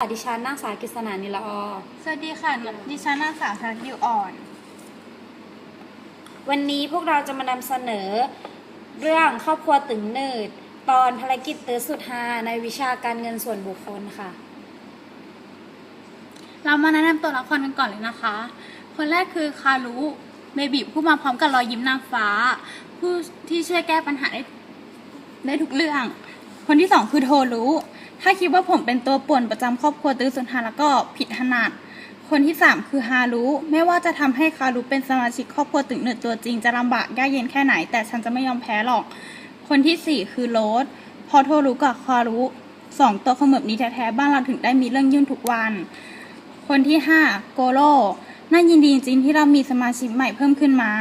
ค่ะดิฉันนางสาวกฤษณานิลออสวัสดีค่ะ ดิฉันนางสาวธนดิวอ่อน วันนี้พวกเราจะมานำเสนอ เรื่องครอบครัวตึงหนืด ตอนภารกิจตื้อสุดฮาในวิชาการเงินส่วนบุคคลค่ะ เรามาแนะนำตัวละครกันก่อนเลยนะคะ คนแรกคือคารุเบบีผู้มาพร้อมกับรอยยิ้มนางฟ้า ผู้ที่ช่วยแก้ปัญหาได้ได้ทุกเรื่อง คนที่สองคือโทรุ ถ้าคิดว่าผมเป็นตัวป่วนประจำครอบครัวตื้อสุนทานแล้วก็ผิดถนัด คนที่สามคือฮารุไม่ว่าจะทำให้คารุเป็นสมาชิกครอบครัวตึงหนืดตัวจริงจะลำบากยากเย็นแค่ไหน แต่ฉันจะไม่ยอมแพ้หรอก คนที่สี่คือโรสพอโทรุกับคารุสองตัวขมือบนี้แท้ๆบ้านเราถึงได้มีเรื่องยุ่งทุกวัน คนที่ห้าโกโร่น่ายินดีจริงๆที่เรามีสมาชิกใหม่เพิ่มขึ้นมา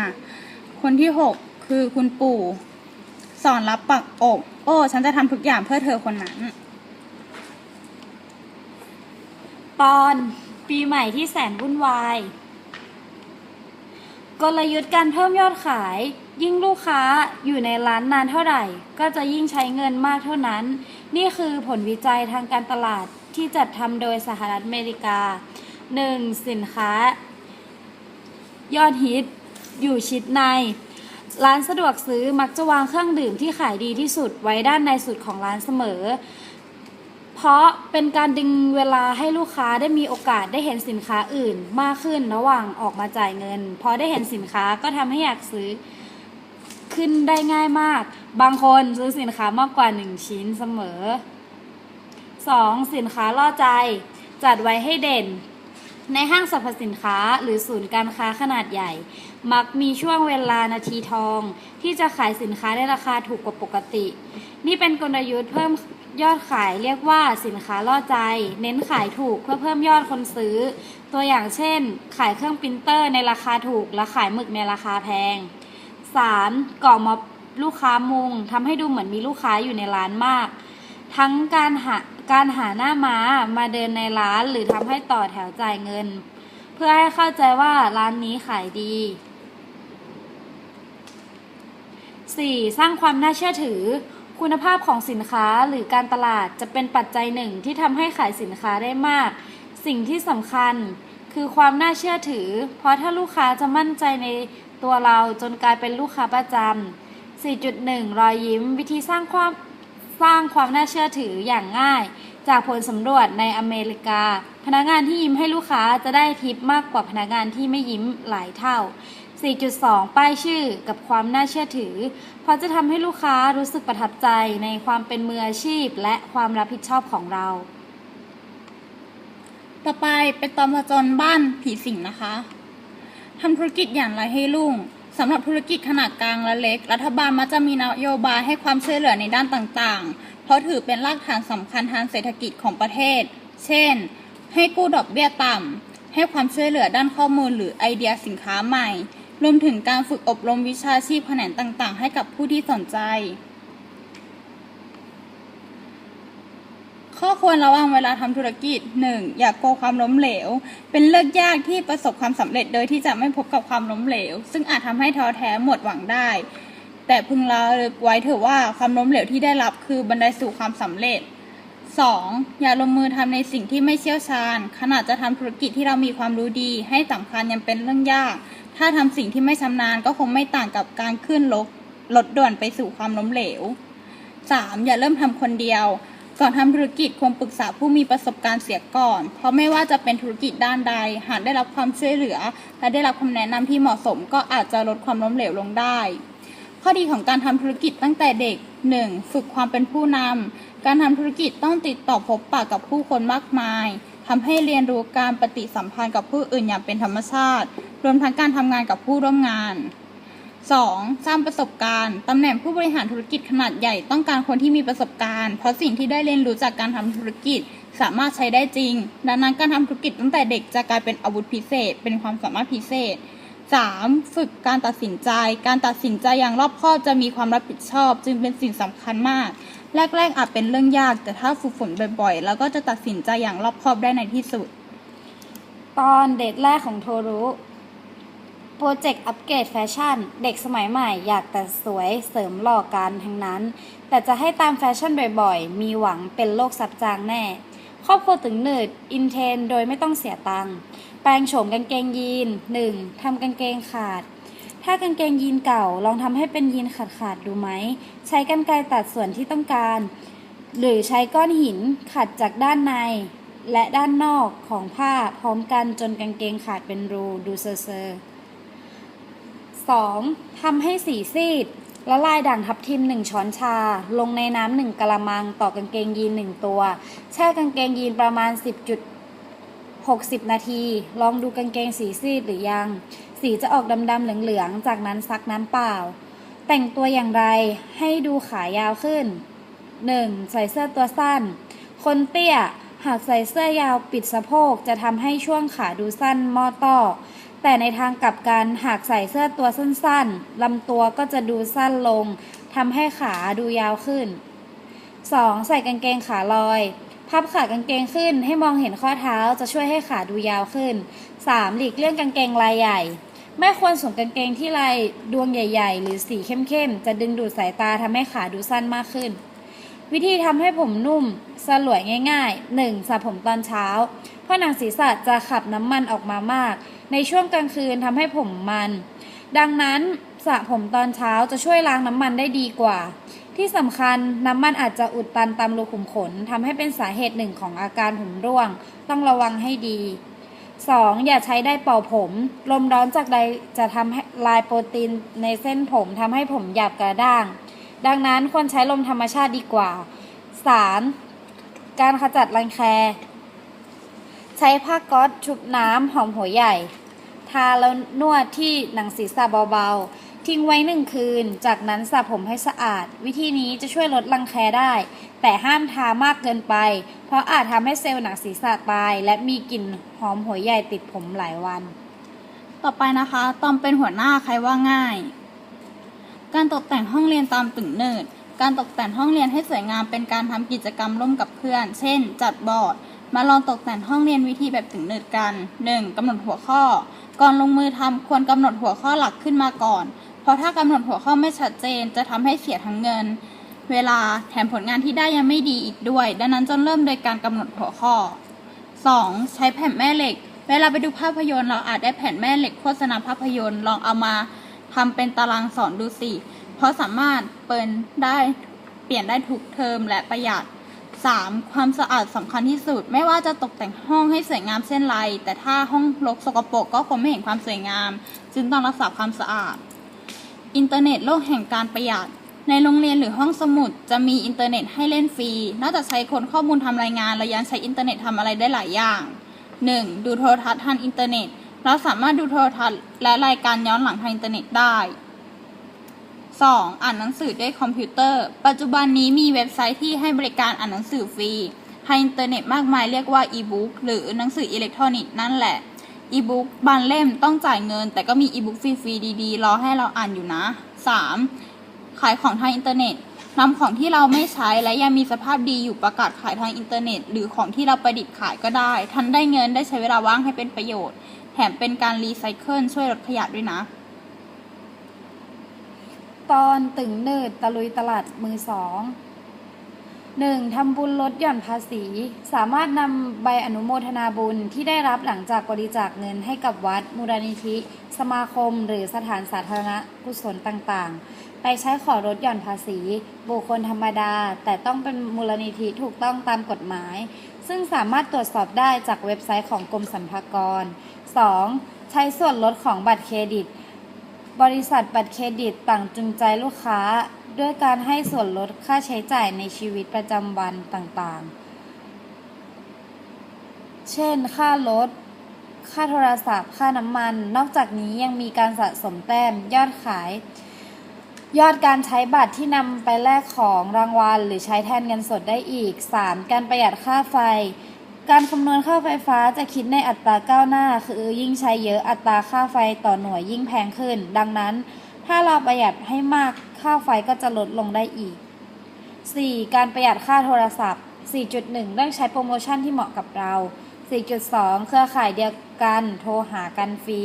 คนที่หกคือคุณปู่ สอนรับปักอก โอ้ ฉันจะทำทุกอย่างเพื่อเธอคนนั้น ตอนปีใหม่ที่แสนวุ่นวาย กลยุทธ์การเพิ่มยอดขาย ยิ่งลูกค้าอยู่ในร้านนานเท่าไหร่ ก็จะยิ่งใช้เงินมากเท่านั้น นี่คือผลวิจัยทางการตลาดที่จัดทำโดยสหรัฐอเมริกา 1. สินค้า ยอดฮิต อยู่ชิดใน ร้านสะดวกซื้อมักจะวางเครื่องดื่มที่ขายดีที่สุดไว้ด้านในสุดของร้านเสมอ เพราะเป็นการดึงเวลาให้ลูกค้าได้มีโอกาสได้เห็นสินค้าอื่นมากขึ้นระหว่างออกมาจ่ายเงิน พอได้เห็นสินค้าก็ทำให้อยากซื้อขึ้นได้ง่ายมาก บางคนซื้อสินค้ามากกว่า 1 ชิ้นเสมอ 2. สินค้าล่อใจ จัดไว้ให้เด่น ในห้างสรรพสินค้าหรือศูนย์การค้าขนาดใหญ่ มักมีช่วงเวลานาทีทอง ที่จะขายสินค้าในราคาถูกกว่าปกติ นี่เป็นกลยุทธ์เพิ่มยอดขายเรียกว่าสินค้าล่อใจ เน้นขายถูกเพื่อเพิ่มยอดคนซื้อ ตัวอย่างเช่น ขายเครื่องปรินเตอร์ในราคาถูกและขายหมึกในราคาแพง 3. ก่อม็อบลูกค้ามุงทำให้ดูเหมือนมีลูกค้าอยู่ในร้านมาก ทั้งการหา การหาหน้าม้ามาเดินในร้านหรือทำให้ต่อแถวจ่ายเงิน เพื่อให้เข้าใจว่าร้านนี้ขายดี 4. สร้างความน่าเชื่อถือ คุณภาพของสินค้าหรือการตลาดจะเป็นปัจจัยหนึ่งที่ทำให้ขายสินค้าได้มาก สิ่งที่สำคัญคือความน่าเชื่อถือ เพราะถ้าลูกค้าจะมั่นใจในตัวเราจนกลายเป็นลูกค้าประจำ4.1 รอยยิ้ม วิธีสร้างความ สร้างความน่าเชื่อถืออย่างง่าย จากผลสำรวจในอเมริกา พนักงานที่ยิ้มให้ลูกค้าจะได้ทิปมากกว่าพนักงานที่ไม่ยิ้มหลายเท่า 4.2 ป้ายชื่อกับความน่าเชื่อถือ เพราะจะทำให้ลูกค้ารู้สึกประทับใจในความเป็นมืออาชีพ และความรับผิดชอบของเรา ต่อไปเป็นตอนผจญบ้านผีสิงนะคะทำธุรกิจอย่างไรให้รุ่ง สำหรับธุรกิจขนาดกลางและเล็ก รัฐบาลมักจะมีนโยบายให้ความช่วยเหลือในด้านต่างๆ เพราะถือเป็นรากฐานสำคัญทางเศรษฐกิจของประเทศ เช่น ให้กู้ดอกเบี้ยต่ำ ให้ความช่วยเหลือด้านข้อมูลหรือไอเดียสินค้าใหม่ รวมถึงการฝึกอบรมวิชาชีพแขนงต่างๆ ให้กับผู้ที่สนใจ ข้อควรระวังเวลาทำธุรกิจ 1. อย่ากกลัวความล้มเหลว เป็นเลือกยากที่ประสบความสำเร็จโดยที่จะไม่พบกับความล้มเหลว ซึ่งอาจทำให้ท้อแท้หมดหวังได้ แต่พึงระลึกไว้เถอะว่าความล้มเหลวที่ได้รับคือบันไดสู่ความสำเร็จ 2. อย่าลงมือทำในสิ่งที่ไม่เชี่ยวชาญ ขนาดจะทำธุรกิจที่เรามีความรู้ดี ให้สำคัญยังเป็นเรื่องยาก ถ้าทำสิ่งที่ไม่ชำนาญก็คงไม่ต่างกับการขึ้นรถรถด่วนไปสู่ความล้มเหลว 3. อย่าเริ่มทำคนเดียว ก่อนทำธุรกิจควรปรึกษาผู้มีประสบการณ์เสียก่อน เพราะไม่ว่าจะเป็นธุรกิจด้านใด หากได้รับความช่วยเหลือ และได้รับคำแนะนำที่เหมาะสม ก็อาจจะลดความล้มเหลวลงได้ ข้อดีของการทำธุรกิจตั้งแต่เด็ก 1. ฝึกความเป็นผู้นำการทำธุรกิจต้องติดต่อพบปะกับผู้คนมากมายทำให้เรียนรู้การปฏิสัมพันธ์กับผู้อื่นอย่างเป็นธรรมชาติ รวมทั้งการทำงานกับผู้ร่วมงาน 2. สร้างประสบการณ์ ตำแหน่งผู้บริหารธุรกิจขนาดใหญ่ต้องการคนที่มีประสบการณ์ เพราะสิ่งที่ได้เรียนรู้จากการทำธุรกิจ สามารถใช้ได้จริง ดังนั้นการทำธุรกิจตั้งแต่เด็กจะกลายเป็นอาวุธพิเศษ เป็นความสามารถพิเศษ 3. ฝึกการตัดสินใจ การตัดสินใจอย่างรอบคอบจะมีความรับผิดชอบ จึงเป็นสิ่งสำคัญมาก แรก ๆ อาจเป็นเรื่องยาก แต่ถ้าฝึกฝนบ่อยๆ แล้วก็จะตัดสินใจอย่างรอบคอบได้ในที่สุด ตอนเดทแรกของโทรุ โปรเจกต์อัปเกรดแฟชั่น เด็กสมัยใหม่อยากแต่สวยเสริมหล่อกันทั้งนั้น แต่จะให้ตามแฟชั่นบ่อยๆ มีหวังเป็นโรคซับจางแน่ ครอบครัวตึงหนืดอินเทนโดยไม่ต้องเสียตังค์แปลงโฉมกางเกงยีน 1. ทำกางเกงขาด ถ้ากางเกงยีนเก่าลองทำให้เป็นยีนขาดขาดดูไหม ใช้กรรไกรตัดส่วนที่ต้องการ หรือใช้ก้อนหินขัดจากด้านในและด้านนอกของผ้าพร้อมกันจนกางเกงขาดเป็นรูดูเซอร์เซอร์ 2. ทำให้สีซีดละลายด่างทับทิม 1 ช้อนชา ลงในน้ำหนึ่งกะละมังต่อกางเกงยีน 1 ตัว แช่กางเกงยีนประมาณ 10.60 นาที ลองดูกางเกงสีซีดหรือยัง สีจะออกดำๆเหลืองๆ จากนั้นซักน้ำเปล่า แต่งตัวอย่างไรให้ดูขายาวขึ้น 1. ใส่เสื้อตัวสั้น คนเตี้ย หากใส่เสื้อยาวปิดสะโพกจะทำให้ช่วงขาดูสั้นมอต้อ แต่ในทางกลับกันหากใส่เสื้อตัวสั้นๆลำตัวก็จะดูสั้นลงทำให้ขาดูยาวขึ้น 2. ใส่กางเกงขาลอย พับขากางเกงขึ้นให้มองเห็นข้อเท้าจะช่วยให้ขาดูยาวขึ้น 3. หลีกเลี่ยงกางเกงลายใหญ่ ไม่ควรสวมกางเกงที่ลายดวงใหญ่ ๆ หรือสีเข้มๆ จะดึงดูดสายตาทำให้ขาดูสั้นมากขึ้น วิธีทำให้ผมนุ่มสลวยง่าย ๆ 1. สระผมตอนเช้า เพราะหนังศีรษะจะขับน้ำมันออกมามาก ในช่วงกลางคืนทำให้ผมมัน ดังนั้นสระผมตอนเช้าจะช่วยล้างน้ำมันได้ดีกว่า ที่สำคัญน้ำมันอาจจะอุดตันตามรูขุมขนทำให้เป็นสาเหตุหนึ่งของอาการผมร่วง ต้องระวังให้ดี 2. อย่าใช้ได้เป่าผม ลมร้อนจากใดจะทำลายโปรตีนในเส้นผมทำให้ผมหยาบกระด้าง ดังนั้นควรใช้ลมธรรมชาติดีกว่า 3. การขจัดรังแค ใช้ผ้าก๊อซชุบน้ำหอมหัวใหญ่ ทาแล้วนวดที่หนังศีรษะเบาๆ ทิ้งไว้หนึ่งคืน จากนั้นสระผมให้สะอาด วิธีนี้จะช่วยลดรังแคได้ แต่ห้ามทามากเกินไป เพราะอาจทำให้เซลล์หนังศีรษะตาย และมีกลิ่นหอมหัวใหญ่ติดผมหลายวัน ต่อไปนะคะตอมเป็นหัวหน้าใครว่าง่าย การตกแต่งห้องเรียนตามตึงเนิดการตกแต่งห้องเรียนให้สวยงามเป็นการทำกิจกรรมร่วมกับเพื่อน เช่น จัดบอร์ด มาลองตกแต่งห้องเรียนวิธีแบบตึงเนิดกัน 1. กำหนดหัวข้อ ก่อนลงมือทำควรกำหนดหัวข้อหลักขึ้นมาก่อน เพราะถ้ากำหนดหัวข้อไม่ชัดเจน จะทำให้เสียทั้งเงิน เวลาแถมผลงานที่ได้ยังไม่ดีอีกด้วย ดังนั้นจนเริ่มโดยการกำหนดหัวข้อ 2. ใช้แผ่นแม่เหล็ก เวลาไปดูภาพยนตร์เราอาจได้แผ่นแม่เหล็กโฆษณาภาพยนตร์ลองเอามาทำเป็นตารางสอนดูสิ เพราะสามารถเปิดได้เปลี่ยนได้ทุกเทอมและประหยัด 3. ความสะอาดสำคัญที่สุด ไม่ว่าจะตกแต่งห้องให้สวยงามเช่นไร แต่ถ้าห้องรกสกปรกก็คงไม่เห็นความสวยงาม จึงต้องรักษาความสะอาด อินเทอร์เน็ตโลกแห่งการประหยัด ในโรงเรียนหรือห้องสมุด จะมีอินเทอร์เน็ตให้เล่นฟรี นอกจากใช้คนข้อมูลทำรายงานเรายังใช้อินเทอร์เน็ตทำอะไรได้หลายอย่าง 1. ดูโทรทัศน์ทางอินเทอร์เน็ต เราสามารถดูโทรทัศน์และรายการย้อนหลังทางอินเทอร์เน็ตได้ 2. อ่านหนังสือด้วยคอมพิวเตอร์ ปัจจุบันนี้มีเว็บไซต์ที่ให้บริการอ่านหนังสือฟรีทางอินเทอร์เน็ตมากมายเรียกว่าอีบุ๊กหรือหนังสืออิเล็กทรอนิกส์นั่นแหละอีบุ๊กบางเล่มต้องจ่ายเงิน แต่ก็มีอีบุ๊กฟรีๆดีๆ รอให้เราอ่านอยู่นะ 3. ขายของทางอินเทอร์เน็ตนำของที่เราไม่ใช้และยังมีสภาพดีอยู่ประกาศขายทางอินเทอร์เน็ต หรือของที่เราประดิษฐ์ขายก็ได้ ทันได้เงินได้ใช้เวลาว่างให้เป็นประโยชน์ แถมเป็นการรีไซเคิลช่วยลดขยะด้วยนะ ตอนตึงเนิดตะลุยตลาดมือสองหนึ่งทำบุญลดหย่อนภาษี สามารถนำใบอนุโมทนาบุญที่ได้รับหลังจากบริจาคเงินให้กับวัด มูลนิธิ สมาคม หรือสถานสาธารณกุศลต่างๆ ไปใช้ขอลดหย่อนภาษี บุคคลธรรมดา แต่ต้องเป็นมูลนิธิถูกต้องตามกฎหมาย ซึ่งสามารถตรวจสอบได้จากเว็บไซต์ของกรมสรรพากร 2. ใช้ส่วนลดของบัตรเครดิต บริษัทบัตรเครดิตต่างจูงใจลูกค้า ด้วยการให้ส่วนลดค่าใช้จ่ายในชีวิตประจำวันต่างๆ เช่น ค่ารถ ค่าโทรศัพท์ ค่าน้ำมัน นอกจากนี้ยังมีการสะสมแต้ม ยอดขาย ยอดการใช้บัตรที่นำไปแลกของรางวัล หรือใช้แทนเงินสดได้อีก 3. การประหยัดค่าไฟ การคำนวณค่าไฟฟ้าจะคิดในอัตราก้าวหน้า คือยิ่งใช้เยอะอัตราค่าไฟต่อหน่วยยิ่งแพงขึ้น ดังนั้น ถ้าเราประหยัดให้มากค่าไฟก็จะลดลงได้อีก 4. การประหยัดค่าโทรศัพท์ 4.1เรื่องใช้โปรโมชั่นที่เหมาะกับเรา 4.2 เครือข่ายเดียวกันโทรหากันฟรี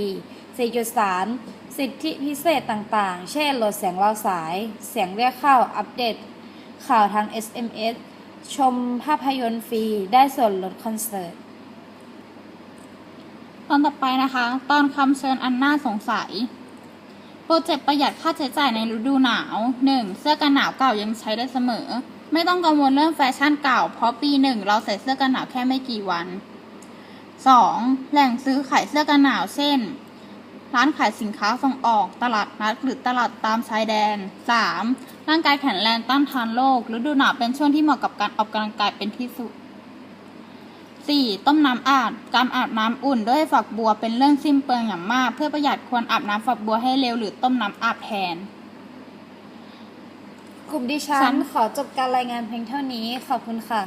4.3 สิทธิพิเศษต่างๆ เช่นลดเสียงรอสาย เสียงเรียกเข้า อัปเดต ข่าวทาง SMS ชมภาพยนตร์ฟรี ได้ส่วนลดคอนเสิร์ต ตอนต่อไปนะคะ ตอนคำเชิญอันน่าสงสัย โปรเจกต์ประหยัดค่าใช้จ่ายในฤดูหนาว 1. เสื้อกันหนาวเก่ายังใช้ได้เสมอ ไม่ต้องกังวลเรื่องแฟชั่นเก่า เพราะปีหนึ่งเราใส่เสื้อกันหนาวแค่ไม่กี่วัน 2. แหล่งซื้อขายเสื้อกันหนาวเช่น ร้านขายสินค้าส่งออกตลาดนัดหรือตลาดตามชายแดน 3. ร่างกายแข็งแรงต้านทานโรคฤดูหนาวเป็นช่วงที่เหมาะกับการออกกำลังกายเป็นที่สุด 4. ต้มน้ำอาบ การอาบน้ำอุ่นด้วยฝักบัวเป็นเรื่องสิ้นเปลืองอย่างมาก เพื่อประหยัดควรอาบน้ำฝักบัวให้เร็วหรือต้มน้ำอาบแทน กลุ่มดิฉัฉันนขอจบการรายงานเพียงเท่านี้ ขอบคุณค่ะ